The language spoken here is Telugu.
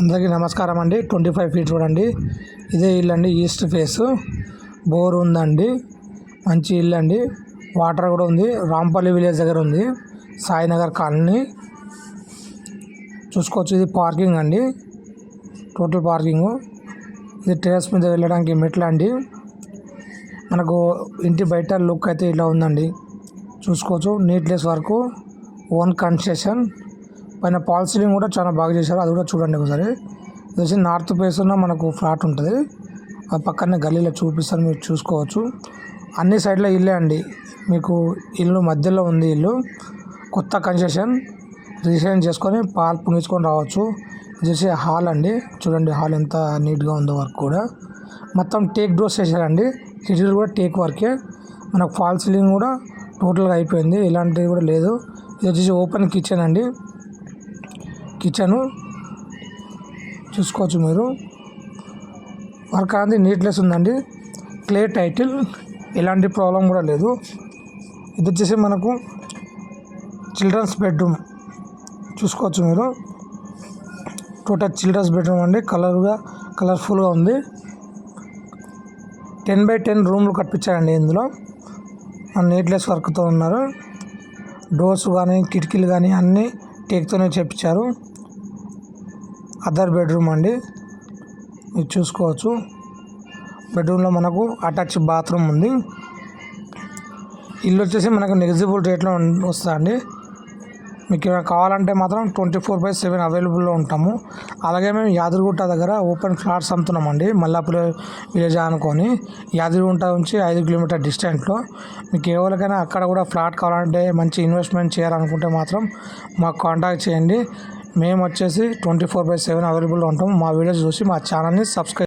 అందరికీ నమస్కారం అండి. ట్వంటీ ఫైవ్ ఫీట్ చూడండి. ఇదే ఇల్లు అండి ఈస్ట్ ఫేస్. బోర్ ఉందండి. మంచి ఇల్లు అండి వాటర్ కూడా ఉంది. రాంపల్లి విలేజ్ దగ్గర ఉంది. సాయినగర్ కాలనీ. చూసుకోవచ్చు ఇది పార్కింగ్ అండి. Total parking. ఇది టెరస్ మీద వెళ్ళడానికి మెట్లు అండి. మనకు ఇంటి బయట లుక్ అయితే ఇలా ఉందండి. చూసుకోవచ్చు నీట్నెస్ వరకు. ఓన్ కన్స్ట్రక్షన్ పైన పాల్ సీలింగ్ కూడా చాలా బాగా చేశారు. అది కూడా చూడండి ఒకసారి. ఇది వచ్చి నార్త్ ఫేస్ ఉన్న మనకు ఫ్లాట్ ఉంటుంది. ఆ పక్కనే గల్లీలో చూపిస్తాను మీరు చూసుకోవచ్చు. అన్ని సైడ్లో ఇల్లే అండి. మీకు ఇల్లు మధ్యలో ఉంది ఇల్లు. కొత్త కన్స్ట్రక్షన్ రిజిస్ట్రేషన్ చేసుకొని పాలు పుణించుకొని రావచ్చు. ఇది హాల్ అండి. చూడండి హాల్ ఎంత నీట్గా ఉందో వర్క్ కూడా. మొత్తం టేక్ డోర్స్ చేశారండి కిటికీలు కూడా టేక్ వర్కే. మనకు ఫాల్ సీలింగ్ కూడా టోటల్గా అయిపోయింది. ఇలాంటిది కూడా లేదు. ఇది వచ్చేసి ఓపెన్ కిచెన్ అండి. కిచెను చూసుకోవచ్చు మీరు. వర్క్ అనేది నీట్నెస్ ఉందండి. క్లే టైటిల్ ఎలాంటి ప్రాబ్లం కూడా లేదు. ఇది వచ్చేసి మనకు చిల్డ్రన్స్ బెడ్రూమ్. చూసుకోవచ్చు మీరు. టోటల్ చిల్డ్రన్స్ బెడ్రూమ్ అండి. కలర్గా కలర్ఫుల్గా ఉంది. టెన్ బై టెన్ రూమ్లు కట్టించారండి ఇందులో. నీట్నెస్ వర్క్తో ఉన్నారు. డోర్స్ కానీ కిటికీలు కానీ అన్నీ టేక్తోనే చెప్పించారు అదర్ బెడ్రూమ్ అండి. మీరు చూసుకోవచ్చు. బెడ్రూమ్లో మనకు అటాచ్ బాత్రూమ్ ఉంది. ఇల్లు వచ్చేసి మనకు నెగిజిబుల్ రేట్లో వస్తుందండి. మీకు ఏమైనా కావాలంటే మాత్రం ట్వంటీ ఫోర్ బై సెవెన్ అవైలబుల్లో ఉంటాము. అలాగే మేము యాదగిరిగుట్ట దగ్గర ఓపెన్ ఫ్లాట్స్ అమ్ముతున్నామండి. మల్లాపురం విలేజ్ అనుకొని యాదగిరిగుట్ట నుంచి ఐదు కిలోమీటర్ డిస్టెంట్లో మీకు ఎవరికైనా అక్కడ కూడా ఫ్లాట్ కావాలంటే మంచి ఇన్వెస్ట్మెంట్ చేయాలనుకుంటే మాత్రం మాకు కాంటాక్ట్ చేయండి. మేము వచ్చేసి ట్వంటీ ఫోర్ బై సెవెన్ అవైలబుల్లో ఉంటాం. మా వీడియోస్ చూసి మా ఛానల్ని సబ్స్క్రైబ్